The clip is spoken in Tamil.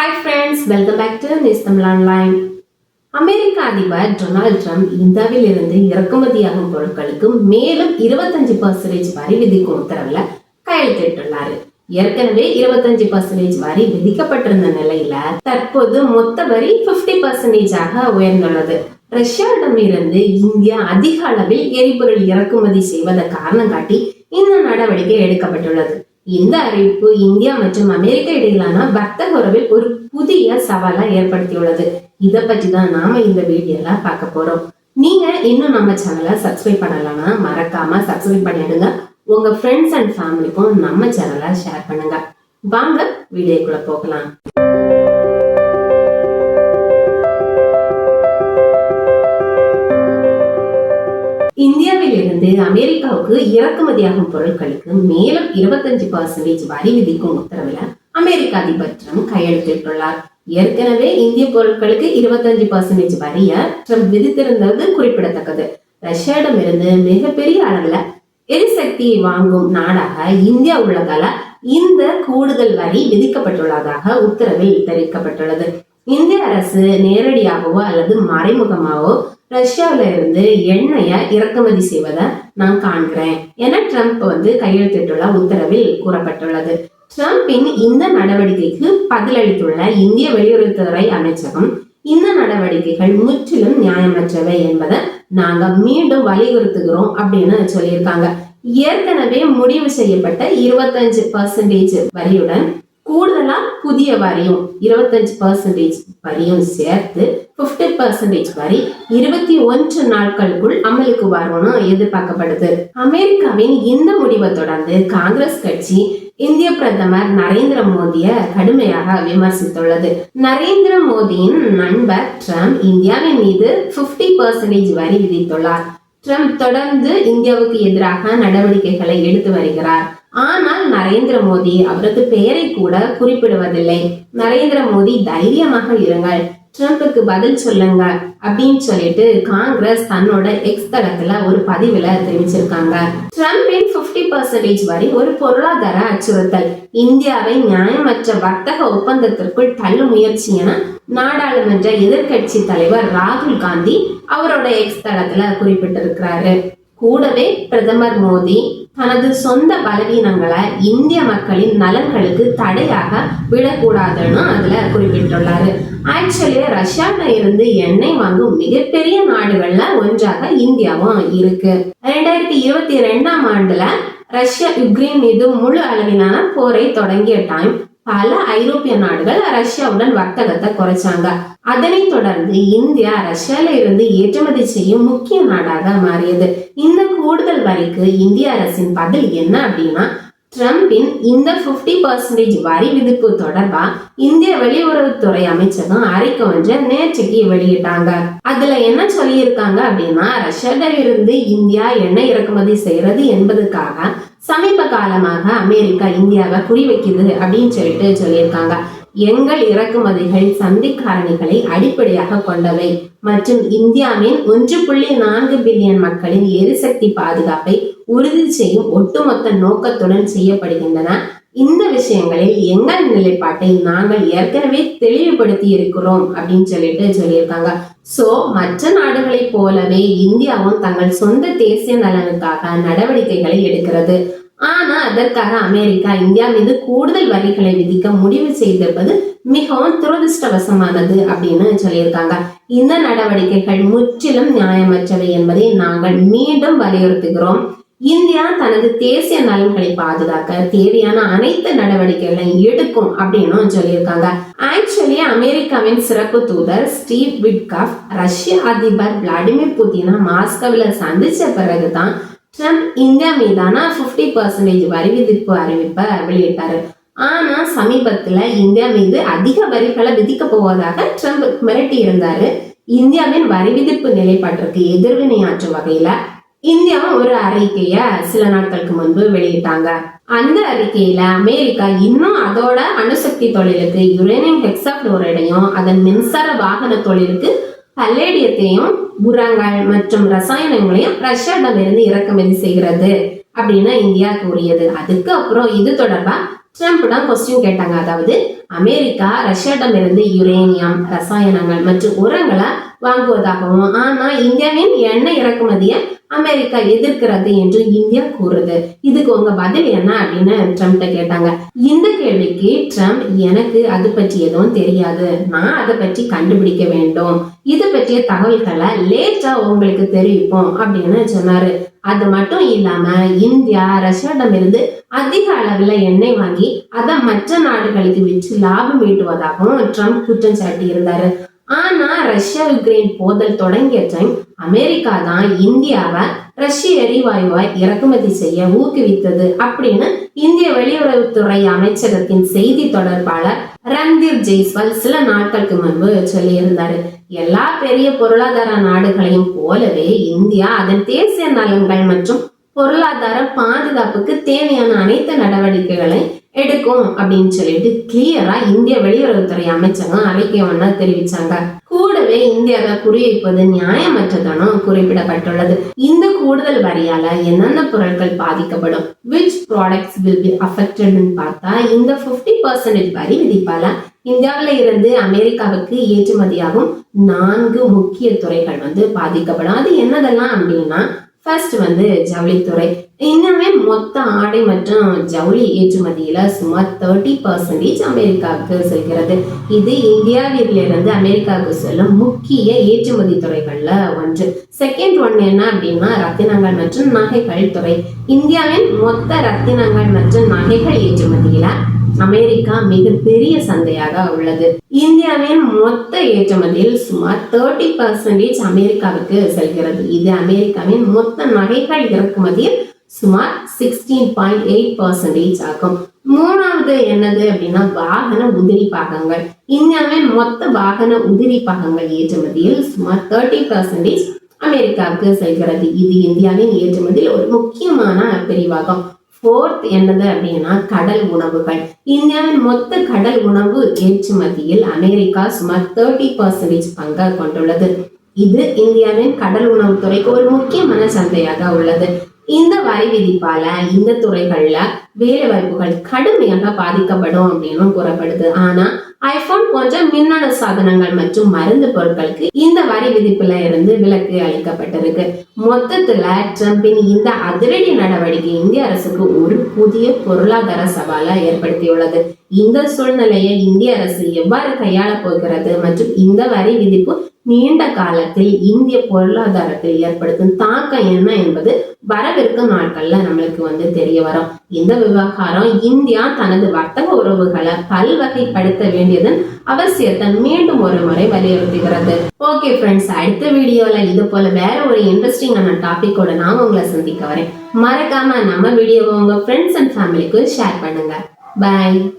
Hi friends welcome back to news Tamil online அமெரிக்க அதிபர் டொனால்ட் ட்ரம்ப் இந்தியாவில் இருந்து இறக்குமதியாகும் பொருட்களுக்கு மேலும் இருபத்தஞ்சு பர்சன்டேஜ் வரி விதிக்கும் உத்தரவுல கையெழுத்திட்டுள்ளாரு. ஏற்கனவே இருபத்தஞ்சு பர்சன்டேஜ் வரி விதிக்கப்பட்டிருந்த நிலையில தற்போது மொத்த வரி 50% பர்சன்டேஜாக உயர்ந்துள்ளது. ரஷ்யாவிடமிருந்து இந்தியா அதிக அளவில் எரிபொருள் இறக்குமதி செய்வதை காரணம் காட்டி இந்த நடவடிக்கை எடுக்கப்பட்டுள்ளது. இந்த அறிவிப்பு இந்தியா மற்றும் அமெரிக்க இடையிலான வர்த்தக உறவில் ஒரு புதிய சவாலா ஏற்படுத்தியுள்ளது. இத பத்தி தான் நாம இந்த வீடியோல பார்க்க போறோம். நீங்க இன்னும் நம்ம சேனலை சப்ஸ்கிரைப் பண்ணலன்னா மறக்காம சப்ஸ்கிரைப் பண்ணிடுங்க. உங்க ஃப்ரெண்ட்ஸ் அண்ட் ஃபேமிலிக்கும் நம்ம சேனலை ஷேர் பண்ணுங்க. வாங்க வீடியோக்குள்ள போகலாம். இருந்து அமெரிக்காவுக்கு இறக்குமதியாகும் பொருட்களுக்கு மேலும் இருபத்தஞ்சு பர்சன்டேஜ் வரி விதிக்கும் உத்தரவுல அமெரிக்க அதிபர் ட்ரம்ப் கையெழுத்திட்டுள்ளார். ஏற்கனவே இந்திய பொருட்களுக்கு இருபத்தஞ்சு பர்சன்டேஜ் வரிய ட்ரம்ப் விதித்திருந்தது குறிப்பிடத்தக்கது. ரஷ்யாவிடமிருந்து மிகப்பெரிய அளவுல எரிசக்தியை வாங்கும் நாடாக இந்தியா உள்ளதால இந்த கூடுதல் வரி விதிக்கப்பட்டுள்ளதாக உத்தரவில் தெரிவிக்கப்பட்டுள்ளது. இந்திய அரசு நேரடியாகவோ அல்லது மறைமுகமாகவோ ரஷ்யாவில இருந்து எண்ணெயை இறக்குமதி செய்வதை நான் காண்கிறேன் என ட்ரம்ப் வந்து கையெழுத்திட்டுள்ள உத்தரவில் கூறப்பட்டுள்ளது. ட்ரம்பின் இந்த நடவடிக்கைக்கு பதிலளித்துள்ள இந்திய வெளியுறவுத்துறை அமைச்சகம் இந்த நடவடிக்கைகள் முற்றிலும் நியாயமற்றவை என்பதை நாங்க மீண்டும் வலியுறுத்துகிறோம் அப்படின்னு சொல்லியிருக்காங்க. ஏற்கனவே முடிவு செய்யப்பட்ட இருபத்தஞ்சு பர்சன்டேஜ் வரியுடன் கூடுதலா புதிய வரியும் இருபத்தஞ்சு பர்சன்டேஜ் வரியும் சேர்த்து 50% பர்சன்டேஜ் வரி இருபத்தி ஒன்று நாட்களுக்குள் அமலுக்கு வரும்னு எதிர்பார்க்கப்படுது. அமெரிக்காவின் இந்த முடிவை தொடர்ந்து காங்கிரஸ் கட்சி இந்திய பிரதமர் நரேந்திர மோடிய கடுமையாக விமர்சித்துள்ளது. நரேந்திர மோடியின் நண்பர் ட்ரம்ப் இந்தியாவின் மீது 50% பர்சன்டேஜ் வரி விதித்துள்ளார். ட்ரம்ப் தொடர்ந்து இந்தியாவுக்கு எதிராக நடவடிக்கைகளை எடுத்து வருகிறார். ஆனால் நரேந்திர மோடி அவரது பெயரை கூட குறிப்பிடுவதில்லை. நரேந்திர மோடி தைரியமாக இருங்கள். ட்ரம்ப்புக்கு பதில் சொல்லுங்க அப்படின்னு சொல்லிட்டு காங்கிரஸ் தன்னோட எக்ஸ் தளத்துல ஒரு பதிவுல தெரிவிச்சிருக்காங்க. ட்ரம்பின் 50% பர்சன்டேஜ் வரி ஒரு பொருளாதார அச்சுறுத்தல். இந்தியாவை நியாயமற்ற வர்த்தக ஒப்பந்தத்திற்குள் தள்ளும் முயற்சி என நாடாளுமன்ற எதிர்க்கட்சி தலைவர் ராகுல் காந்தி அவரோட எக்ஸ் தளத்துல குறிப்பிட்டிருக்கிறாரு. கூடவே பிரதமர் மோடி தனது சொந்த பலவீனங்களை இந்திய மக்களின் நலன்களுக்கு தடையாக விடக்கூடாதுன்னு அதுல குறிப்பிட்டுள்ளாரு. ஆக்சுவலி ரஷ்யால இருந்து எண்ணெய் வாங்கும் மிகப்பெரிய நாடுகள்ல ஒன்றாக இந்தியாவும் இருக்கு. ரெண்டாயிரத்தி இருபத்தி ரெண்டாம் ஆண்டுல ரஷ்யா யுக்ரைன் மீது முழு அளவிலான போரை தொடங்கிய டைம் பல ஐரோப்பிய நாடுகள் ரஷ்யாவுடன் வர்த்தகத்தை குறைச்சாங்க. அதனைத் தொடர்ந்து இந்தியா ரஷ்யால இருந்து ஏற்றுமதி செய்யும் முக்கிய நாடாக மாறியது. இந்த கூடுதல் வரிக்கு இந்திய அரசின் பதில் என்ன அப்படின்னா ட்ரம்பின் இந்த 50% பர்சன்டேஜ் வரி விதிப்பு தொடர்பா இந்திய வெளியுறவுத்துறை அமைச்சகம் அறிக்கை ஒன்றை நேற்றுக்கு வெளியிட்டாங்க. அதுல என்ன சொல்லியிருக்காங்க அப்படின்னா ரஷ்யாவில இருந்து இந்தியா எண்ணெய் இறக்குமதி செய்யறது என்பதுக்காக சமீப காலமாக அமெரிக்கா இந்தியாவை குறிவைக்குது அப்படின்னு சொல்லிட்டு சொல்லியிருக்காங்க. எங்கள் இறக்குமதிகள் சந்தி காரணிகளை அடிப்படையாக கொண்டவை. மற்றும் இந்தியாவின் ஒன்று புள்ளி நான்கு பில்லியன் மக்களின் எரிசக்தி பாதுகாப்பை உறுதி செய்யும் ஒட்டுமொத்த நோக்கத்துடன் செய்யப்படுகின்றன. இந்த விஷயங்களில் எங்கள் நிலைப்பாட்டை நாங்கள் ஏற்கனவே தெளிவுபடுத்தி இருக்கிறோம் அப்படின்னு சொல்லிட்டு சொல்லியிருக்காங்க. சோ மற்ற நாடுகளைப் போலவே இந்தியாவும் தங்கள் சொந்த தேசிய நலனுக்காக நடவடிக்கைகளை எடுக்கிறது. ஆனா அதற்காக அமெரிக்கா இந்தியா மீது கூடுதல் வரிகளை விதிக்க முடிவு செய்திருப்பது மிகவும் துரதிருஷ்டவசமானது அப்படின்னு சொல்லியிருக்காங்க. இந்த நடவடிக்கைகள் முற்றிலும் நியாயமற்றவை என்பதை நாங்கள் மீண்டும் வலியுறுத்துகிறோம். இந்தியா தனது தேசிய நலன்களை பாதுகாக்க தேவையான அனைத்து நடவடிக்கைகளையும் எடுக்கும் அப்படின்னு சொல்லியிருக்காங்க. ஆக்சுவலி அமெரிக்காவின் சிறப்பு தூதர் ஸ்டீவ் விட்காஃப் ரஷ்ய அதிபர் விளாடிமிர் புதினா மாஸ்கோவில் சந்திச்ச பிறகுதான் ட்ரம்ப் இந்தியா மீதான 50% பர்சன்டேஜ் வரி விதிப்பு அறிவிப்பை வெளியிட்டாரு. ஆனா சமீபத்துல இந்தியா மீது அதிக வரிகளை விதிக்க போவதாக ட்ரம்ப் மிரட்டி இருந்தாரு இந்தியாவின் வரி விதிப்பு நிலைப்பாட்டிற்கு எதிர்வினையாற்றும் வகையில இந்தியாவும் ஒரு அறிக்கைய சில நாட்களுக்கு முன்பு வெளியிட்டாங்க. அந்த அறிக்கையில அமெரிக்கா இன்னும் அதோட அணுசக்தி தொழிலுக்கு யுரேனியம் ஹெக்ஸாஃப்ளோரைடையும் அதன் மின்சார வாகன தொழிலுக்கு பல்லேடியத்தையும் உரங்கள் மற்றும் ரசாயனங்களையும் ரஷ்யாவிடமிருந்து இறக்குமதி செய்கிறது அப்படின்னு இந்தியா கூறியது. அதுக்கு அப்புறம் இது தொடர்பா ட்ரம்ப் கொஸ்டின் கேட்டாங்க. அதாவது அமெரிக்கா ரஷ்யாவிடமிருந்து யுரேனியம் ரசாயனங்கள் மற்றும் உரங்களை வாங்குவதாகவும் ஆனா இந்தியாவின் எண்ணெய் இறக்குமதியை அமெரிக்கா எதிர்க்கிறது என்று இந்தியா கூறுது. இதுக்கு உங்க பதில் என்ன அப்படின்னு ட்ரம்ப்ட கேட்டாங்க. இந்த கேள்விக்கு ட்ரம்ப் எனக்கு அது பற்றி எதுவும் தெரியாது. நான் அதை பற்றி கண்டுபிடிக்க வேண்டும். இது பற்றிய தகவல்களை லேட்டா உங்களுக்கு தெரிவிப்போம் அப்படின்னு சொன்னாரு. அது மட்டும் இல்லாம இந்தியா ரஷ்யாவிடமிருந்து அதிக அளவுல எண்ணெய் வாங்கி அதை மற்ற நாடுகளுக்கு விற்று லாபம் ஈட்டுவதாகவும் ட்ரம்ப் குற்றம் சாட்டி இருந்தாரு ஆனா ரஷ்யா யுக்ரைன் போதல் தொடங்கிய டைம் அமெரிக்கா தான் இந்தியாவை ரஷ்ய எரிவாயுவை இறக்குமதி செய்ய ஊக்குவித்தது அப்படின்னு இந்திய வெளியுறவுத்துறை அமைச்சகத்தின் செய்தி தொடர்பாளர் ரன்தீப் ஜெய்ஸ்வால் சில நாட்களுக்கு முன்பு சொல்லியிருந்தாரு. எல்லா பெரிய பொருளாதார நாடுகளையும் போலவே இந்தியா அதன் தேசிய நலன்கள் மற்றும் பொருளாதார பாதுகாப்புக்கு தேவையான அனைத்து நடவடிக்கைகளை எடுக்கும் அப்படின்னு சொல்லிட்டு கிளியரா இந்திய வெளியுறவுத்துறை அமைச்சகம் அறிக்கை ஒன்னா தெரிவிச்சாங்க. கூடவே இந்தியாவை குறிவைப்பது நியாயமற்றதானும் குறிப்பிடப்பட்டுள்ளது. இந்த கூடுதல் வரியால என்னென்ன பொருட்கள் பாதிக்கப்படும்? விச் ப்ராடக்ட்ஸ் வில் பி அஃபெக்டட்னு பார்த்தா இந்த 50% பர்சன்டேஜ் வரி விதிப்பால இந்தியாவில இருந்து அமெரிக்காவுக்கு ஏற்றுமதியாகும் நான்கு முக்கிய துறைகள் வந்து பாதிக்கப்படும். அது என்னதெல்லாம் அப்படின்னா ஃபர்ஸ்ட் வந்து ஜவுளித்துறை இன்னுமே மொத்த ஆடை மற்றும் ஜவுளி ஏற்றுமதியில சுமார் தேர்ட்டி பர்சன்டேஜ் அமெரிக்காவுக்கு செல்கிறது. இது இந்தியாவிலிருந்து அமெரிக்காவுக்கு செல்லும் முக்கிய ஏற்றுமதி துறைகள்ல ஒன்று. செகண்ட் ஒன் என்ன அப்படின்னா ரத்தினங்கள் மற்றும் நகைகள் துறை. இந்தியாவின் மொத்த ரத்தினங்கள் மற்றும் நகைகள் ஏற்றுமதியில அமெரிக்கா மிகப்பெரிய சந்தையாக உள்ளது. இந்தியாவின் மொத்த ஏற்றுமதியில் சுமார் தேர்ட்டி பர்சன்டேஜ் அமெரிக்காவுக்கு செல்கிறது. இது அமெரிக்காவின் மொத்த நகைகள் இறக்குமதியில் சுமார் சிக்ஸ்டீன் பாயிண்ட் எயிட் பர்சன்டேஜ் ஆகும். மூணாவது என்னது அப்படின்னா வாகன உதிரி பாகங்கள். இந்தியாவின் மொத்த வாகன உதிரி பாகங்கள் ஏற்றுமதியில் சுமார் தேர்ட்டி பர்சன்டேஜ் அமெரிக்காவுக்கு செல்கிறது. இது இந்தியாவின் ஏற்றுமதியில் ஒரு முக்கியமான பிரிவாகும். ஃபோர்த் என்னது அப்படின்னா கடல் உணவுகள். இந்தியாவின் மொத்த கடல் உணவு ஏற்றுமதியில் அமெரிக்கா சுமார் தேர்ட்டி பர்சன்டேஜ் பங்கை கொண்டுள்ளது. இது இந்தியாவின் கடல் உணவுத்துறைக்கு ஒரு முக்கியமான சந்தையாக உள்ளது. இந்த வரி விதிப்பால இந்த துறைகள்ல வேலை வாய்ப்புகள் கடுமையாக பாதிக்கப்படும் அப்படின்னு கூறப்படுது. ஆனா ஐபோன் போன்ற மின்னணு சாதனங்கள் மற்றும் மருந்து பொருட்களுக்கு இந்த வரி விதிப்புல இருந்து விலக்கு அளிக்கப்பட்டிருக்கு. மொத்தத்துல ட்ரம்பின் இந்த அதிரடி நடவடிக்கை இந்திய அரசுக்கு ஒரு புதிய பொருளாதார சவாலை ஏற்படுத்தியுள்ளது. இந்த சூழ்நிலையை இந்திய அரசு எவ்வாறு கையாள போகிறது மற்றும் இந்த வரி விதிப்பு நீண்ட காலத்தில் இந்திய பொருளாதாரத்தில் ஏற்படுத்தும் தாக்கம் என்ன என்பது வரவிருக்கும் நாட்கள்ல நம்மளுக்கு வந்து தெரிய வரும். இந்த விவகாரம் இந்தியா தனது வர்த்தக உறவுகளை பல்வகைப்படுத்த வேண்டியதன் அவசியத்தை மீண்டும் ஒரு முறை வலியுறுத்துகிறது. ஓகே ஃப்ரெண்ட்ஸ் அடுத்த வீடியோல இது போல வேற ஒரு இன்ட்ரெஸ்டிங்கான டாபிக்கோட நான் உங்களை சந்திக்க வரேன். மறக்காம நம்ம வீடியோவை உங்க ஃப்ரெண்ட்ஸ் அண்ட் ஃபேமிலிக்கு ஷேர் பண்ணுங்க. பை